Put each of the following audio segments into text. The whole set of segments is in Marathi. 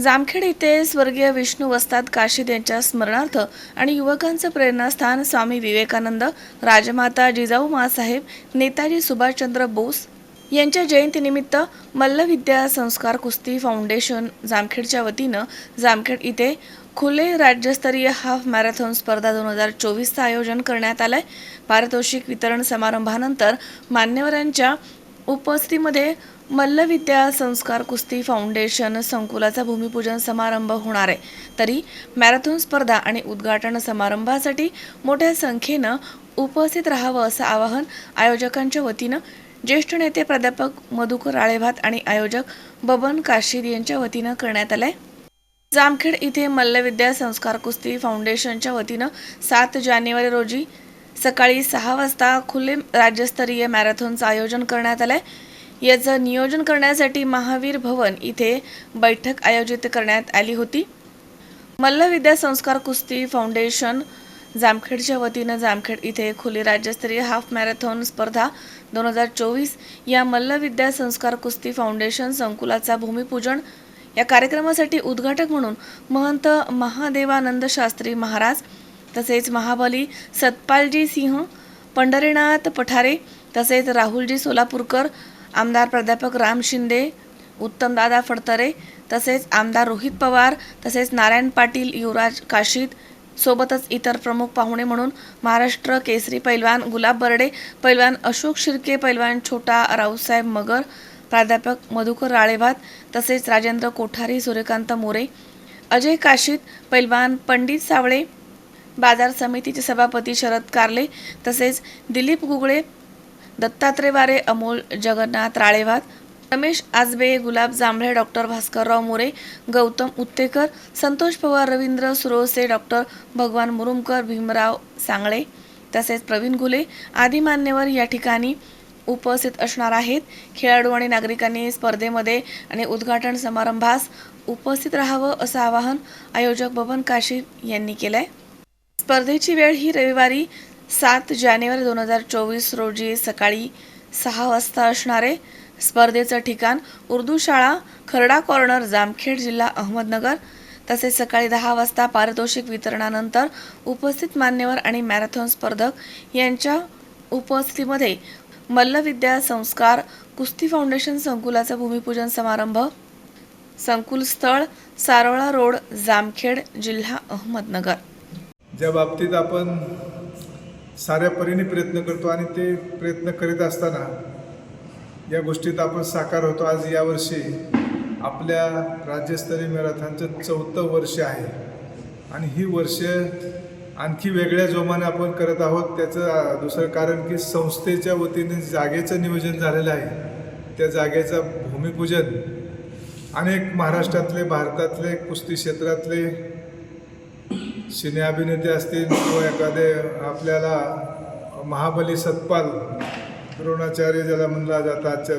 जामखेड येथे स्वर्गीय विष्णू वस्ताद काशीद यांच्या स्मरणार्थ आणि युवकांचं प्रेरणास्थान स्वामी विवेकानंद राजमाता जिजाऊ मासाहेब नेताजी सुभाषचंद्र बोस यांच्या जयंतीनिमित्त मल्लविद्या संस्कार कुस्ती फाउंडेशन जामखेडच्या वतीनं जामखेड इथे खुले राज्यस्तरीय हाफ मॅरेथॉन स्पर्धा दोन हजार चोवीसचं आयोजन करण्यात आलंय. पारितोषिक वितरण समारंभानंतर मान्यवरांच्या उपस्थितीमध्ये मल्लविद्या संस्कार कुस्ती फाउंडेशन संकुलाचा भूमिपूजन समारंभ होणार आहे. तरी मॅरेथॉन स्पर्धा आणि उद्घाटन समारंभासाठी मोठ्या संख्येनं उपस्थित राहावं असं आवाहन आयोजकांच्या वतीनं ज्येष्ठ नेते प्राध्यापक मधुकर राळेभात आणि आयोजक बबन काशीद यांच्या वतीनं करण्यात आलंय. जामखेड इथे मल्लविद्या संस्कार कुस्ती फाउंडेशनच्या वतीनं सात जानेवारी रोजी सकाळी सहा वाजता खुले राज्यस्तरीय मॅरेथॉनचं आयोजन करण्यात आलं आहे याचं नियोजन करण्यासाठी महावीर भवन इथे बैठक आयोजित करण्यात आली होती. मल्लविद्या संस्कार कुस्ती फाउंडेशन जामखेडच्या वतीनं जामखेड इथे खुली राज्यस्तरीय हाफ मॅरेथॉन स्पर्धा दोन हजार चोवीस या मल्लविद्या संस्कार कुस्ती फाउंडेशन संकुलाचा भूमिपूजन या कार्यक्रमासाठी उद्घाटक म्हणून महंत महादेवानंद शास्त्री महाराज तसेच महाबली सतपालजी सिंह पंढरीनाथ पठारे तसेच राहुलजी सोलापूरकर आमदार प्राध्यापक राम शिंदे उत्तमदादा फडतरे तसेच आमदार रोहित पवार तसेच नारायण पाटील युवराज काशीद सोबतच इतर प्रमुख पाहुणे म्हणून महाराष्ट्र केसरी पैलवान गुलाब बर्डे पैलवान अशोक शिर्के पैलवान छोटा रावसाहेब मगर प्राध्यापक मधुकर राळेभात तसेच राजेंद्र कोठारी सूर्यकांत मोरे अजय काशीद पैलवान पंडित सावळे बाजार समितीचे सभापती शरद कारले तसेच दिलीप गुगळे दत्तात्रय वारे अमोल जगन्नाथ राळेवाद रमेश आजबे गुलाब जांभळे डॉक्टर भास्करराव मोरे गौतम उत्तेकर संतोष पवार रवींद्र सुरोसे डॉक्टर भगवान मुरुमकर भीमराव सांगळे तसेच प्रवीण घुले आदी मान्यवर या ठिकाणी उपस्थित असणार आहेत. खेळाडू आणि नागरिकांनी स्पर्धेमध्ये आणि उद्घाटन समारंभास उपस्थित राहावं असं आवाहन आयोजक बबन काशी यांनी केलंय. स्पर्धेची वेळ ही रविवारी सात जानेवारी दोन हजार चोवीस रोजी सकाळी सहा वाजता असणारे स्पर्धेचं ठिकाण उर्दू शाळा खरडा कॉर्नर जामखेड जिल्हा अहमदनगर तसेच सकाळी दहा वाजता पारितोषिक वितरणानंतर उपस्थित मान्यवर आणि मॅरेथॉन स्पर्धक यांच्या उपस्थितीमध्ये मल्लविद्या संस्कार कुस्ती फाउंडेशन संकुलाचा भूमिपूजन समारंभ संकुल स्थळ सारोळा रोड जामखेड जिल्हा अहमदनगर. ज्या बाबतीत आपण साऱ्या परीने प्रयत्न करतो आणि ते प्रयत्न करीत असताना या गोष्टीत आपण साकार होतो. आज यावर्षी आपल्या राज्यस्तरीय मॅरेथॉनचं चौथं वर्ष आहे. आणि ही वर्ष आणखी वेगळ्या जोमाने आपण करत आहोत. त्याचं दुसरं कारण की संस्थेच्या वतीने जागेचं नियोजन झालेलं आहे. त्या जागेचं भूमिपूजन अनेक महाराष्ट्रातले भारतातले कुस्ती क्षेत्रातले सिने अभिनेते असतील किंवा एखादे आपल्याला महाबली सतपाल द्रोणाचार्य ज्याला म्हणला जातं आजच्या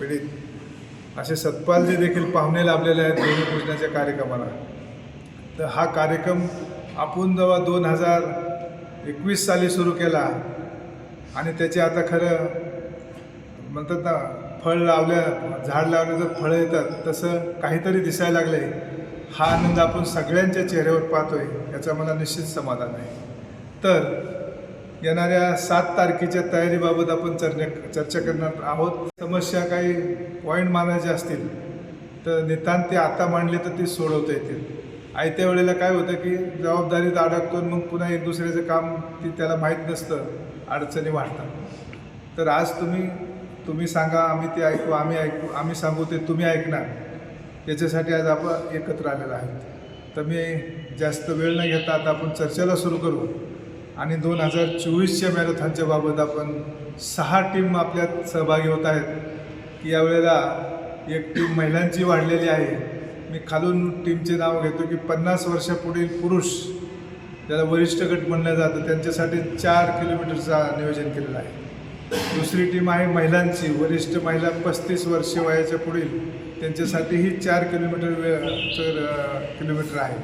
पिढीत असे सतपालजी देखील पाहुणे लाभलेले आहेत भूमिपूजनाच्या कार्यक्रमाला. तर हा कार्यक्रम आपण जेव्हा दोन हजार एकवीस साली सुरू केला आणि त्याचे आता खरं म्हणतात ना फळ लावल्या झाड लावलं तर फळं येतात तसं काहीतरी दिसायला लागले हा आनंद आपण सगळ्यांच्या चेहऱ्यावर पाहतोय याचा मला निश्चित समाधान आहे. तर येणाऱ्या सात तारखेच्या तयारीबाबत आपण चर्चा चर्चा करणार आहोत. समस्या काही पॉईंट मानायचे असतील तर नितांत ते आता मांडले तर ते सोडवता येतील. आयत्या वेळेला काय होतं की जबाबदारीत अडकतो आणि मग पुन्हा एक दुसऱ्याचं काम ती त्याला माहीत नसतं अडचणी वाढतात. तर आज तुम्ही तुम्ही सांगा आम्ही ते ऐकू आम्ही ऐकू आम्ही सांगू ते तुम्ही ऐकणार. याच्यासाठी आज आपण एकत्र आलेलो आहोत. तर मी जास्त वेळ न घेता आता आपण चर्चेला सुरू करू. आणि दोन हजार चोवीसच्या मॅरेथॉनच्या बाबत आपण सहा टीम आपल्यात सहभागी होत आहेत. की यावेळेला एक टीम महिलांची वाढलेली आहे. मी खालून टीमचे नाव घेतो की पन्नास वर्षापुढील पुरुष ज्याला वरिष्ठ गट म्हणलं जातं त्यांच्यासाठी चार किलोमीटरचं नियोजन केलेलं आहे. दुसरी टीम आहे महिलांची वरिष्ठ महिला पस्तीस वर्ष वयाच्या पुढील. त्यांच्यासाठीही चार किलोमीटर वेळचं किलोमीटर आहे.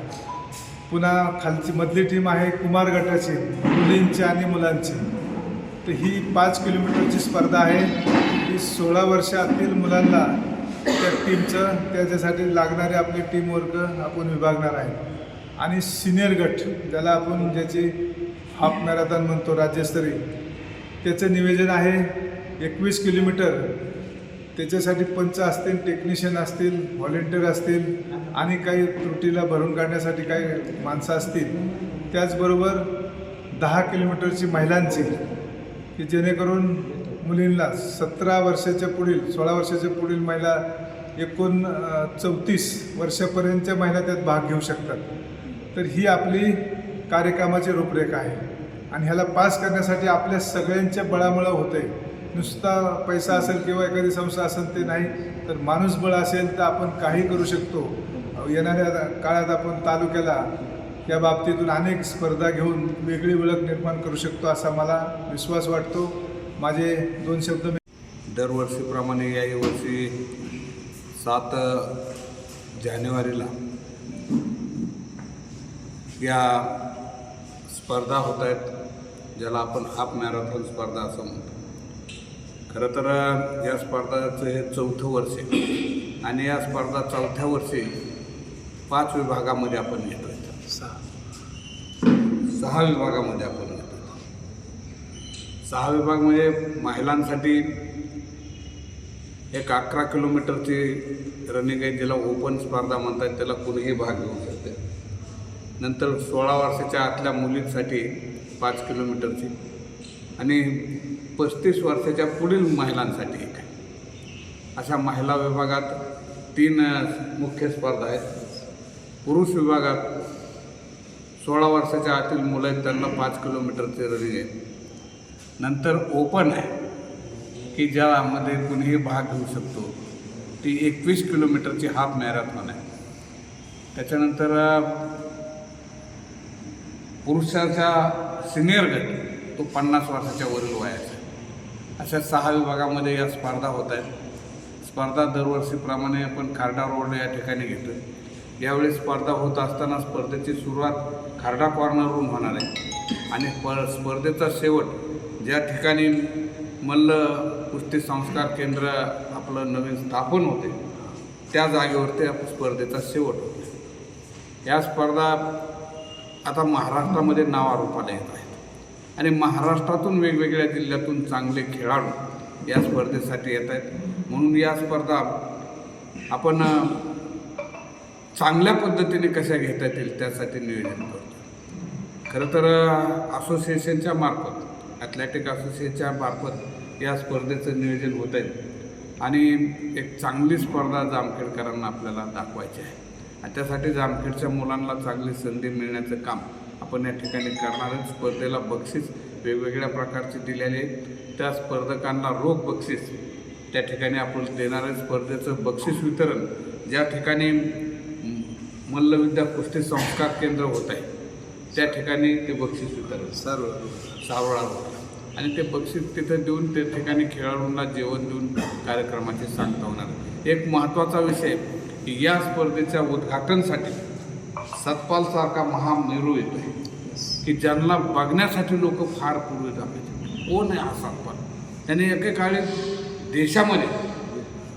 पुन्हा खालची मधली टीम आहे कुमार गटाची मुलींची आणि मुलांची. तर ही पाच किलोमीटरची स्पर्धा आहे. ही सोळा वर्षातील मुलांना त्या टीमचं त्याच्यासाठी लागणारे आपले टीमवर्क आपण विभागणार आहे. आणि सिनियर गट ज्याला आपण ज्याची हाफ मॅरेथॉन म्हणतो राज्यस्तरीय त्याचं निवेदन आहे एकवीस किलोमीटर. त्याच्यासाठी पंच असतील टेक्निशियन असतील व्हॉलेंटियर असतील आणि काही त्रुटीला भरून काढण्यासाठी काही माणसं असतील. त्याचबरोबर दहा किलोमीटरची महिलांची की जेणेकरून मुलींना सतरा वर्षाच्या पुढील सोळा वर्षाच्या पुढील महिला एकूण चौतीस वर्षापर्यंतच्या महिला त्यात भाग घेऊ शकतात. तर ही आपली कार्यक्रमाची रूपरेखा आहे. आणि ह्याला पास करण्यासाठी आपल्या सगळ्यांच्या बळामुळं होते नुसता पैसा असेल किंवा एखादी संस्था असेल ते नाही तर माणूसबळ असेल तर आपण काही करू शकतो. येणाऱ्या काळात आपण तालुक्याला या बाबतीतून अनेक स्पर्धा घेऊन वेगळी ओळख निर्माण करू शकतो असा मला विश्वास वाटतो. माझे दोन शब्द मी दरवर्षीप्रमाणे याही वर्षी सात जानेवारीला या स्पर्धा होत आहेत. ज्याला आपण हाफ मॅरेथॉन स्पर्धा असं म्हणतो. खरं तर या स्पर्धाचं हे चौथं वर्ष आहे. आणि या स्पर्धा चौथ्या वर्षी पाच विभागामध्ये आपण घेतो सहा. विभागामध्ये आपण घेतो सहा विभाग म्हणजे महिलांसाठी एक अकरा किलोमीटरची रनिंग आहे ज्याला ओपन स्पर्धा म्हणतात त्याला कुणीही भाग घेऊ शकते नंतर सोळा वर्षाच्या आतल्या मुलींसाठी पाच किलोमीटरची आणि पस्तीस वर्षाच्या पुढील महिलांसाठी एक अशा महिला विभागात तीन मुख्य स्पर्धा आहेत. पुरुष विभागात सोळा वर्षाच्या आतील मुलं आहेत त्यांना पाच किलोमीटरचे रनिंग आहे. नंतर ओपन आहे की ज्यामध्ये कुणीही भाग घेऊ शकतो. ती एकवीस किलोमीटरची हाफ मॅरेथॉन आहे. त्याच्यानंतर पुरुषाचा सिनियर गट तो पन्नास वर्षाच्या वरील वयाचा अशा सहा विभागामध्ये या स्पर्धा होत आहेत. स्पर्धा दरवर्षीप्रमाणे आपण खारडा रोड या ठिकाणी घेतो आहे यावेळी स्पर्धा होत असताना स्पर्धेची सुरुवात खारडा कॉर्नरवरून होणार आहे. आणि प स्पर्धेचा शेवट ज्या ठिकाणी मल्ल कुस्ती संस्कार केंद्र आपलं नवीन स्थापन होते त्या जागेवरती आपण स्पर्धेचा शेवट होतो या स्पर्धा आता महाराष्ट्रामध्ये नावारूपाला येत आहेत. आणि महाराष्ट्रातून वेगवेगळ्या जिल्ह्यातून चांगले खेळाडू या स्पर्धेसाठी येत आहेत. म्हणून या स्पर्धा आपण चांगल्या पद्धतीने कशा घेता येतील त्यासाठी नियोजन करतो. खरं तर असोसिएशनच्या मार्फत ॲथलेटिक असोसिएशनच्या मार्फत या स्पर्धेचं नियोजन होत आहे. आणि एक चांगली स्पर्धा जामखेडकरांना आपल्याला दाखवायची आहे. आणि त्यासाठी जामखेडच्या मुलांना चांगली संधी मिळण्याचं काम आपण या ठिकाणी करणार स्पर्धेला बक्षीस वेगवेगळ्या प्रकारचे दिलेले त्या स्पर्धकांना रोख बक्षीस त्या ठिकाणी आपण देणार आहे. स्पर्धेचं बक्षीस वितरण ज्या ठिकाणी मल्लविद्या कुस्ती संस्कार केंद्र होत आहे त्या ठिकाणी ते बक्षीस वितरण सर्व सावळा होता आणि ते बक्षीस तिथं देऊन त्या ठिकाणी खेळाडूंना जेवण देऊन कार्यक्रमाची सांगता होणार एक महत्त्वाचा विषय की या स्पर्धेच्या उद्घाटनसाठी सतपालसारखा महामेरू येतो आहे की ज्यांना बघण्यासाठी लोक फार पूर्वी जातात कोण आहे हा सतपाल? त्याने एकेकाळी देशामध्ये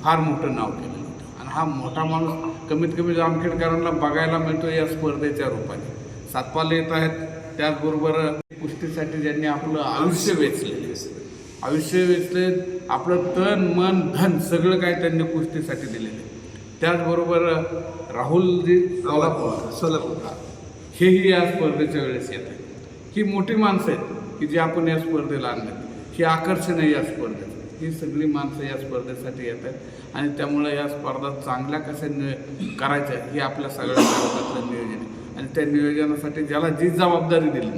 फार मोठं नाव केलेलं होतं. आणि हा मोठा माणूस कमीत कमी जामखेडकरांना बघायला मिळतो या स्पर्धेच्या रूपाने. सातपाल येत आहेत. त्याचबरोबर कुस्तीसाठी ज्यांनी आपलं आयुष्य वेचलेले आयुष्य वेचले आपलं तन मन धन सगळं काय त्यांनी कुस्तीसाठी दिलेलं आहे. त्याचबरोबर राहुलजी सोलापूर. सोलापूर हेही या स्पर्धेच्या वेळेस येत आहेत. ही मोठी माणसं आहेत की जी आपण या स्पर्धेला आणतात ही आकर्षण आहे या स्पर्धेचं ही सगळी माणसं या स्पर्धेसाठी येत आहेत. आणि त्यामुळे या स्पर्धा चांगल्या कशा नि करायच्या ही आपल्या सगळ्या भारतातलं नियोजन आहे. आणि त्या नियोजनासाठी ज्याला जी जबाबदारी दिली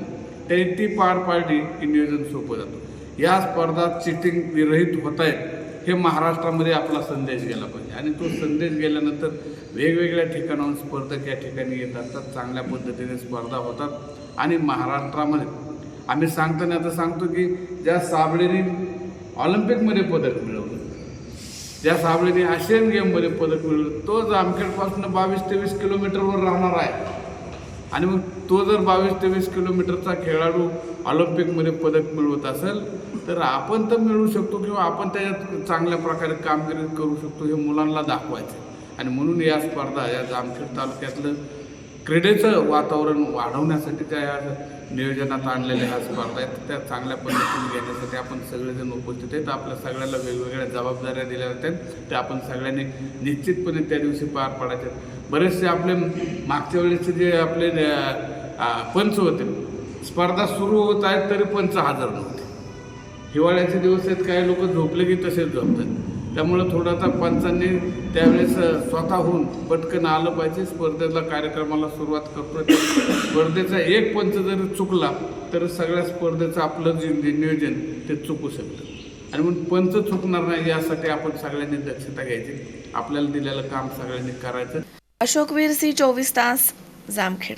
त्यांनी ती पार पाडली की नियोजन सोपं जातं. या स्पर्धा चिटिंग विरहित होत आहेत. हे महाराष्ट्रामध्ये आपला संदेश गेला पाहिजे. आणि तो संदेश गेल्यानंतर वेगवेगळ्या ठिकाणाहून स्पर्धक या ठिकाणी येत असतात चांगल्या पद्धतीने स्पर्धा होतात. आणि महाराष्ट्रामध्ये आम्ही सांगताना आता सांगतो की ज्या साबळेने ऑलिम्पिकमध्ये पदक मिळवलं ज्या साबळेने आशियन गेममध्ये पदक मिळवलं तो आमखेडपासून बावीस तेवीस किलोमीटरवर राहणार आहे. आणि मग तो जर बावीस तेवीस किलोमीटरचा खेळाडू ऑलिम्पिकमध्ये पदक मिळवत असेल तर आपण तर मिळवू शकतो किंवा आपण त्याच्यात चांगल्या प्रकारे कामगिरी करू शकतो हे मुलांना दाखवायचं आणि म्हणून या स्पर्धा या जामखेड तालुक्यातलं क्रीडेचं वातावरण वाढवण्यासाठी त्या या नियोजनात आणलेल्या ह्या स्पर्धा आहेत. त्या चांगल्या पद्धतीने घेण्यासाठी आपण सगळेजण उपस्थित आहेत. आपल्या सगळ्याला वेगवेगळ्या जबाबदाऱ्या दिल्या जातात. त्या आपण सगळ्यांनी निश्चितपणे त्या दिवशी पार पाडायच्यात बरेचसे आपले मागच्या वेळेचे जे आपले पंच होते स्पर्धा सुरू होत आहेत तरी पंच हजर नव्हते. हिवाळ्याचे दिवस आहेत काही लोक झोपले की तसेच झोपतात. त्यामुळं थोडासा पंचांनी त्यावेळेस स्वतःहून पटकन आलं पाहिजे. स्पर्धेला कार्यक्रमाला सुरुवात करतो स्पर्धेचा एक पंच जर चुकला तर सगळ्या स्पर्धेचं आपलं जे जे नियोजन ते चुकू शकतं. आणि म्हणून पंच चुकणार नाही यासाठी आपण सगळ्यांनी दक्षता घ्यायची. आपल्याला दिलेलं काम सगळ्यांनी करायचं. अशोकवीर सी चोवीस तास जामखेड.